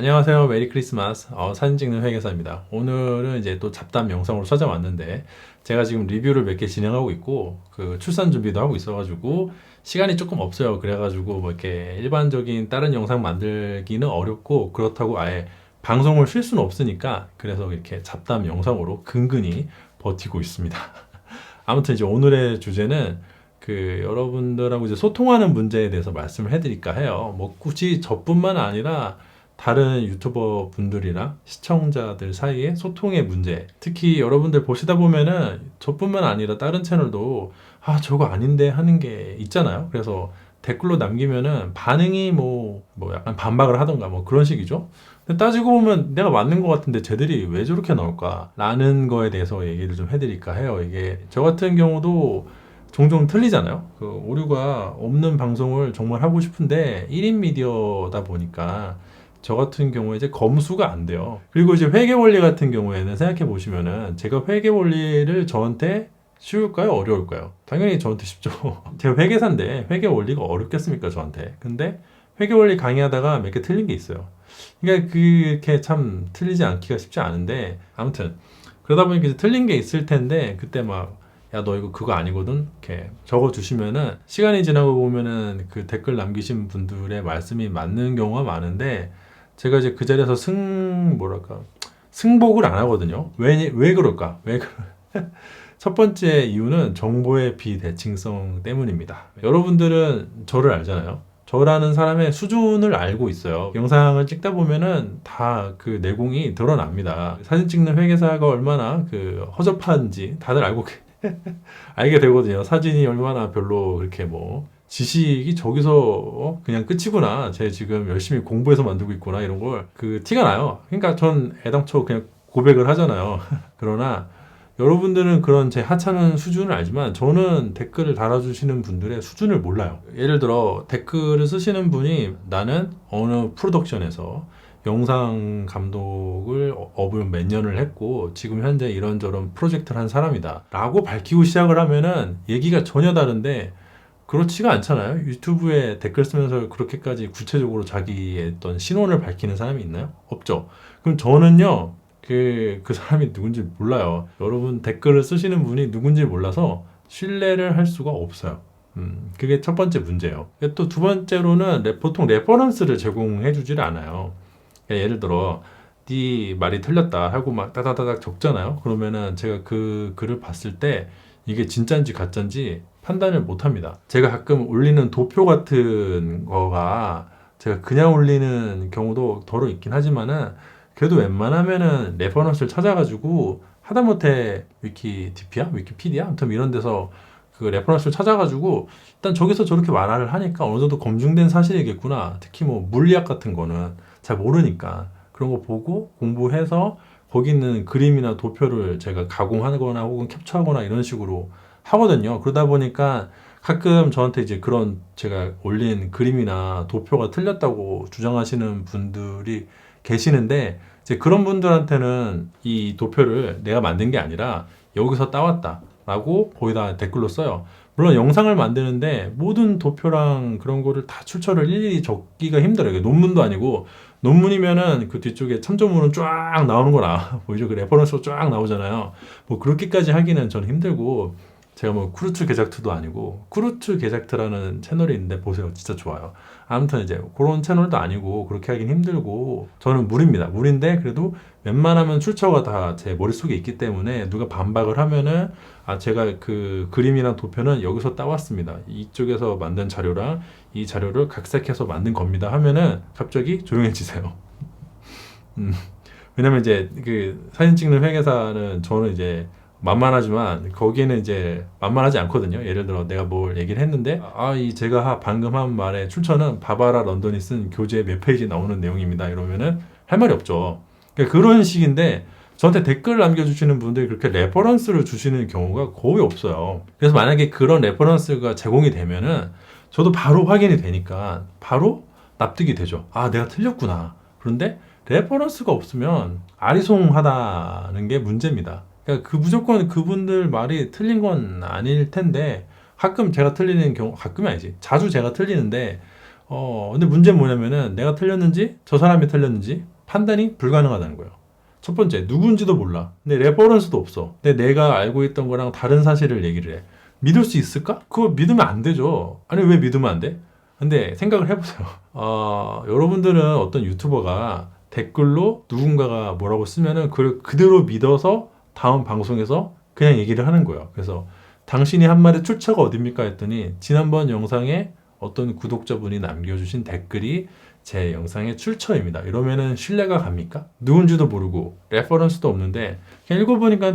안녕하세요. 메리 크리스마스. 어, 사진 찍는 회계사입니다. 오늘은 이제 또 잡담 영상으로 찾아왔는데, 제가 지금 리뷰를 몇 개 진행하고 있고, 그 출산 준비도 하고 있어가지고, 시간이 조금 없어요. 그래가지고, 뭐 이렇게 일반적인 다른 영상 만들기는 어렵고, 그렇다고 아예 방송을 쉴 수는 없으니까, 그래서 이렇게 잡담 영상으로 근근히 버티고 있습니다. 아무튼 이제 오늘의 주제는 그 여러분들하고 이제 소통하는 문제에 대해서 말씀을 해드릴까 해요. 뭐 굳이 저뿐만 아니라 다른 유튜버 분들이랑 시청자들 사이의 소통의 문제. 특히 여러분들 보시다 보면은 저뿐만 아니라 다른 채널도 아, 저거 아닌데 하는 게 있잖아요. 그래서 댓글로 남기면은 반응이 뭐, 뭐 약간 반박을 하던가 뭐 그런 식이죠. 근데 따지고 보면 내가 맞는 것 같은데 쟤들이 왜 저렇게 나올까? 라는 거에 대해서 얘기를 좀 해드릴까 해요. 이게 저 같은 경우도 종종 틀리잖아요. 그 오류가 없는 방송을 정말 하고 싶은데 1인 미디어다 보니까 저 같은 경우에 이제 검수가 안 돼요. 그리고 이제 회계 원리 같은 경우에는 생각해 보시면은 제가 회계 원리를 저한테 쉬울까요? 어려울까요? 당연히 저한테 쉽죠. 제가 회계사인데 회계 원리가 어렵겠습니까? 저한테. 근데 회계 원리 강의하다가 몇 개 틀린 게 있어요. 그러니까 그렇게 참 틀리지 않기가 쉽지 않은데 아무튼 그러다 보니까 이제 틀린 게 있을 텐데 그때 막 야 너 이거 그거 아니거든 이렇게 적어 주시면은 시간이 지나고 보면은 그 댓글 남기신 분들의 말씀이 맞는 경우가 많은데 제가 이제 그 자리에서 승 뭐랄까 승복을 안 하거든요. 왜 왜 그럴까? 왜 그- 첫 번째 이유는 정보의 비대칭성 때문입니다. 여러분들은 저를 알잖아요. 저라는 사람의 수준을 알고 있어요. 영상을 찍다 보면은 다 그 내공이 드러납니다. 사진 찍는 회계사가 얼마나 그 허접한지 다들 알고 계- 알게 되거든요. 사진이 얼마나 별로 그렇게 뭐 지식이 저기서 어? 그냥 끝이구나. 제 지금 열심히 공부해서 만들고 있구나 이런 걸 그 티가 나요. 그러니까 전 애당초 그냥 고백을 하잖아요. 그러나 여러분들은 그런 제 하찮은 수준을 알지만 저는 댓글을 달아주시는 분들의 수준을 몰라요. 예를 들어 댓글을 쓰시는 분이 나는 어느 프로덕션에서 영상 감독을 어- 업을 몇 년을 했고 지금 현재 이런저런 프로젝트를 한 사람이다 라고 밝히고 시작을 하면은 얘기가 전혀 다른데 그렇지가 않잖아요. 유튜브에 댓글 쓰면서 그렇게까지 구체적으로 자기의 어떤 신원을 밝히는 사람이 있나요? 없죠. 그럼 저는요, 그, 그 사람이 누군지 몰라요. 여러분 댓글을 쓰시는 분이 누군지 몰라서 신뢰를 할 수가 없어요. 음, 그게 첫 번째 문제예요. 또 두 번째로는 레- 보통 레퍼런스를 제공해 주질 않아요. 그러니까 예를 들어, 네 말이 틀렸다 하고 막 따다다닥 적잖아요. 그러면은 제가 그 글을 봤을 때 이게 진짜인지 가짜인지 판단을 못 합니다. 제가 가끔 올리는 도표 같은 거가 제가 그냥 올리는 경우도 더러 있긴 하지만은 그래도 웬만하면은 레퍼런스를 찾아가지고 하다못해 위키디피아, 위키피디아, 아무튼 이런 데서 그 레퍼런스를 찾아가지고 일단 저기서 저렇게 말을 하니까 어느 정도 검증된 사실이겠구나. 특히 뭐 물리학 같은 거는 잘 모르니까 그런 거 보고 공부해서 거기 있는 그림이나 도표를 제가 가공하거나 혹은 캡처하거나 이런 식으로 하거든요. 그러다 보니까 가끔 저한테 이제 그런 제가 올린 그림이나 도표가 틀렸다고 주장하시는 분들이 계시는데 이제 그런 분들한테는 이 도표를 내가 만든 게 아니라 여기서 따왔다 라고 거기다 댓글로 써요. 물론 영상을 만드는데 모든 도표랑 그런 거를 다 출처를 일일이 적기가 힘들어요. 논문도 아니고 논문이면은 그 뒤쪽에 참조문은 쫙 나오는 거나 보이죠? 그 레퍼런스가 쫙 나오잖아요. 뭐 그렇게까지 하기는 저는 힘들고 제가 뭐 쿠르츠 게작트도 아니고 쿠르츠 게작트라는 채널이 있는데 보세요. 진짜 좋아요. 아무튼 이제 그런 채널도 아니고 그렇게 하긴 힘들고 저는 물입니다. 물인데 그래도 웬만하면 출처가 다 제 머릿속에 있기 때문에 누가 반박을 하면은 아 제가 그 그림이랑 도표는 여기서 따왔습니다. 이쪽에서 만든 자료랑 이 자료를 각색해서 만든 겁니다 하면은 갑자기 조용해지세요. 음. 왜냐면 이제 그 사진 찍는 회계사는 저는 이제 만만하지만 거기에는 이제 만만하지 않거든요. 예를 들어 내가 뭘 얘기를 했는데 아 이 제가 하- 방금 한 말의 출처는 바바라 런던이 쓴 교재 몇 페이지 나오는 내용입니다. 이러면은 할 말이 없죠. 그러니까 그런 식인데 저한테 댓글 남겨주시는 분들이 그렇게 레퍼런스를 주시는 경우가 거의 없어요. 그래서 만약에 그런 레퍼런스가 제공이 되면은 저도 바로 확인이 되니까 바로 납득이 되죠. 아, 내가 틀렸구나. 그런데 레퍼런스가 없으면 아리송하다는 게 문제입니다. 그러니까 그 무조건 그분들 말이 틀린 건 아닐 텐데 가끔 제가 틀리는 경우 가끔이 아니지 자주 제가 틀리는데 어, 근데 문제는 뭐냐면은 내가 틀렸는지 저 사람이 틀렸는지 판단이 불가능하다는 거예요. 첫 번째, 누군지도 몰라. 근데 레퍼런스도 없어. 근데 내가 알고 있던 거랑 다른 사실을 얘기를 해. 믿을 수 있을까? 그거 믿으면 안 되죠. 아니, 왜 믿으면 안 돼? 근데 생각을 해보세요. 어, 여러분들은 어떤 유튜버가 댓글로 누군가가 뭐라고 쓰면은 그걸 그대로 믿어서 다음 방송에서 그냥 얘기를 하는 거예요. 그래서 당신이 한 말의 출처가 어딥니까 했더니 지난번 영상에 어떤 구독자분이 남겨주신 댓글이 제 영상의 출처입니다. 이러면은 신뢰가 갑니까? 누군지도 모르고 레퍼런스도 없는데 그냥 읽어보니까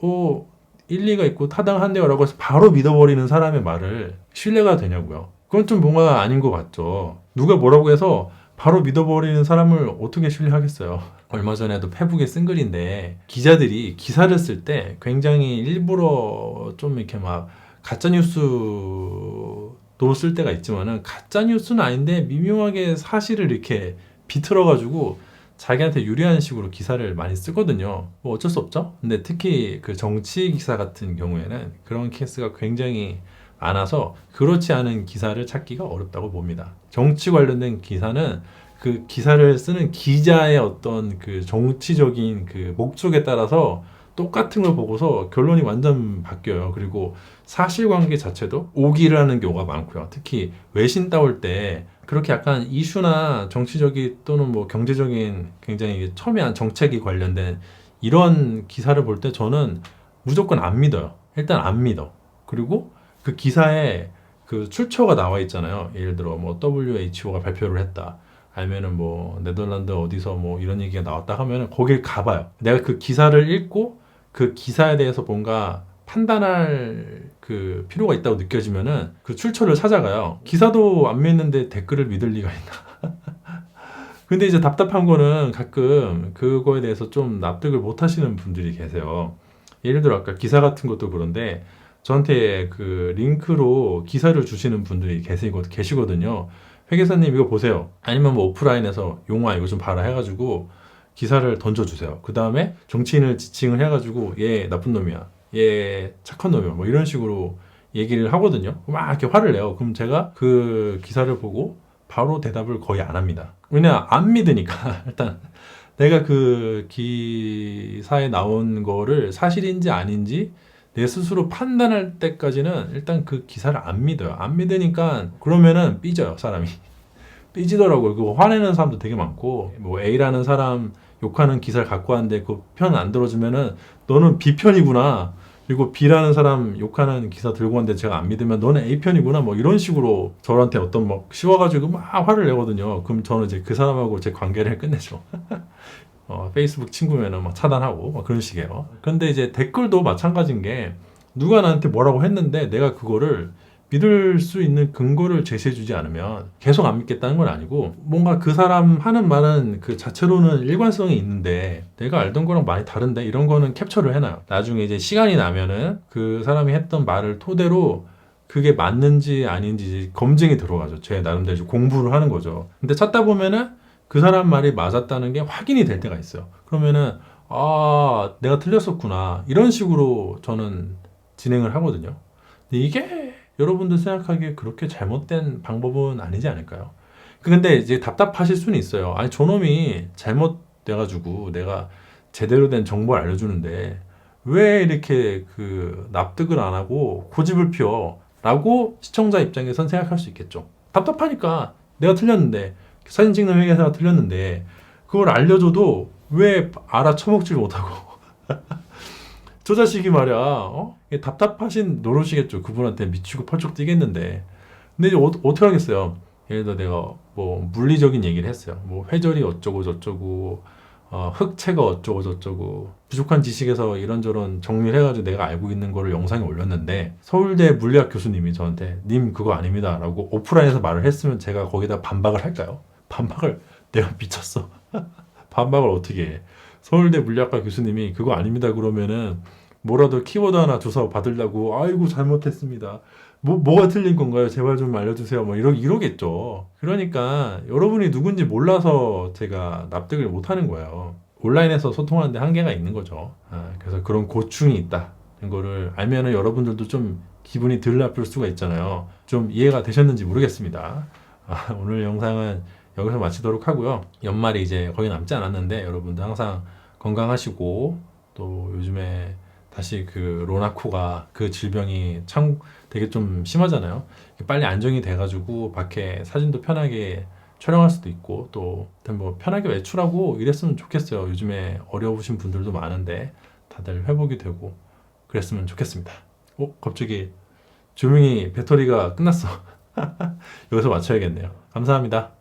오 일리가 있고 타당한데요라고 해서 바로 믿어버리는 사람의 말을 신뢰가 되냐고요. 그건 좀 뭔가 아닌 것 같죠. 누가 뭐라고 해서 바로 믿어버리는 사람을 어떻게 신뢰하겠어요. 얼마 전에도 페북에 쓴 글인데 기자들이 기사를 쓸 때 굉장히 일부러 좀 이렇게 막 가짜 뉴스도 쓸 때가 있지만은 가짜 뉴스는 아닌데 미묘하게 사실을 이렇게 비틀어 가지고 자기한테 유리한 식으로 기사를 많이 쓰거든요. 뭐 어쩔 수 없죠. 근데 특히 그 정치 기사 같은 경우에는 그런 케이스가 굉장히 많아서 그렇지 않은 기사를 찾기가 어렵다고 봅니다. 정치 관련된 기사는 그 기사를 쓰는 기자의 어떤 그 정치적인 그 목적에 따라서 똑같은 걸 보고서 결론이 완전 바뀌어요. 그리고 사실관계 자체도 오기를 하는 경우가 많고요. 특히 외신 따올 때 그렇게 약간 이슈나 정치적인 또는 뭐 경제적인 굉장히 첨예한 정책이 관련된 이런 기사를 볼 때 저는 무조건 안 믿어요. 일단 안 믿어. 그리고 그 기사에 그 출처가 나와 있잖아요. 예를 들어 뭐 WHO가 발표를 했다. 아니면은 뭐 네덜란드 어디서 뭐 이런 얘기가 나왔다 하면은 거길 가봐요. 내가 그 기사를 읽고 그 기사에 대해서 뭔가 판단할 그 필요가 있다고 느껴지면은 그 출처를 찾아가요. 기사도 안 믿는데 댓글을 믿을 리가 있나? 근데 이제 답답한 거는 가끔 그거에 대해서 좀 납득을 못 하시는 분들이 계세요. 예를 들어 아까 기사 같은 것도 그런데 저한테 그 링크로 기사를 주시는 분들이 계시거, 계시거든요. 회계사님 이거 보세요. 아니면 뭐 오프라인에서 용화 이거 좀 봐라 해가지고 기사를 던져주세요. 그 다음에 정치인을 지칭을 해가지고 얘 나쁜 놈이야. 얘 착한 놈이야. 뭐 이런 식으로 얘기를 하거든요. 막 이렇게 화를 내요. 그럼 제가 그 기사를 보고 바로 대답을 거의 안 합니다. 왜냐 안 믿으니까 일단 내가 그 기사에 나온 거를 사실인지 아닌지 내 스스로 판단할 때까지는 일단 그 기사를 안 믿어요. 안 믿으니까 그러면은 삐져요 사람이. 삐지더라고요. 그 화내는 사람도 되게 많고 뭐 A라는 사람 욕하는 기사를 갖고 왔는데 그 편 안 들어주면은 너는 B 편이구나. 그리고 B라는 사람 욕하는 기사 들고 왔는데 제가 안 믿으면 너는 A 편이구나. 뭐 이런 식으로 저한테 어떤 막 씌워가지고 막 화를 내거든요. 그럼 저는 이제 그 사람하고 제 관계를 끝내죠. 어, 페이스북 친구면은 막 차단하고 막 그런 식이에요. 근데 이제 댓글도 마찬가지인 게 누가 나한테 뭐라고 했는데 내가 그거를 믿을 수 있는 근거를 제시해주지 않으면 계속 안 믿겠다는 건 아니고 뭔가 그 사람 하는 말은 그 자체로는 일관성이 있는데 내가 알던 거랑 많이 다른데 이런 거는 캡처를 해놔요. 나중에 이제 시간이 나면은 그 사람이 했던 말을 토대로 그게 맞는지 아닌지 검증이 들어가죠. 제 나름대로 공부를 하는 거죠. 근데 찾다 보면은 그 사람 말이 맞았다는 게 확인이 될 때가 있어요. 그러면은 아 내가 틀렸었구나 이런 식으로 저는 진행을 하거든요. 근데 이게 여러분들 생각하기에 그렇게 잘못된 방법은 아니지 않을까요? 근데 이제 답답하실 수는 있어요. 아니 저놈이 잘못돼가지고 내가 제대로 된 정보를 알려주는데 왜 이렇게 그 납득을 안 하고 고집을 피워? 라고 시청자 입장에선 생각할 수 있겠죠. 답답하니까 내가 틀렸는데 사진 찍는 회계사가 틀렸는데 그걸 알려줘도 왜 알아쳐먹질 못하고? 저 자식이 말이야 어? 답답하신 노릇이겠죠. 그분한테 미치고 펄쩍 뛰겠는데. 근데 이제 어, 어떻게 하겠어요? 예를 들어 내가 뭐 물리적인 얘기를 했어요. 뭐 회절이 어쩌고 저쩌고 어, 흑채가 어쩌고 저쩌고 부족한 지식에서 이런저런 정리를 해가지고 내가 알고 있는 거를 영상에 올렸는데 서울대 물리학 교수님이 저한테 님 그거 아닙니다 라고 오프라인에서 말을 했으면 제가 거기다 반박을 할까요? 반박을 내가 미쳤어. 반박을 어떻게 해? 서울대 물리학과 교수님이 그거 아닙니다 그러면은 뭐라도 키워드 하나 조사 받으려고 아이고 잘못했습니다. 뭐 뭐가 틀린 건가요? 제발 좀 알려주세요. 뭐 이러 이러겠죠. 그러니까 여러분이 누군지 몰라서 제가 납득을 못 하는 거예요. 온라인에서 소통하는데 한계가 있는 거죠. 아, 그래서 그런 고충이 있다. 이거를 알면은 여러분들도 좀 기분이 덜 나쁠 수가 있잖아요. 좀 이해가 되셨는지 모르겠습니다. 아, 오늘 영상은 여기서 마치도록 하고요. 연말이 이제 거의 남지 않았는데 여러분들 항상 건강하시고 또 요즘에 다시 그 로나코가 그 질병이 참 되게 좀 심하잖아요. 빨리 안정이 돼가지고 밖에 사진도 편하게 촬영할 수도 있고 또 뭐 편하게 외출하고 이랬으면 좋겠어요. 요즘에 어려우신 분들도 많은데 다들 회복이 되고 그랬으면 좋겠습니다. 어, 갑자기 조명이 배터리가 끝났어. 여기서 맞춰야겠네요. 감사합니다.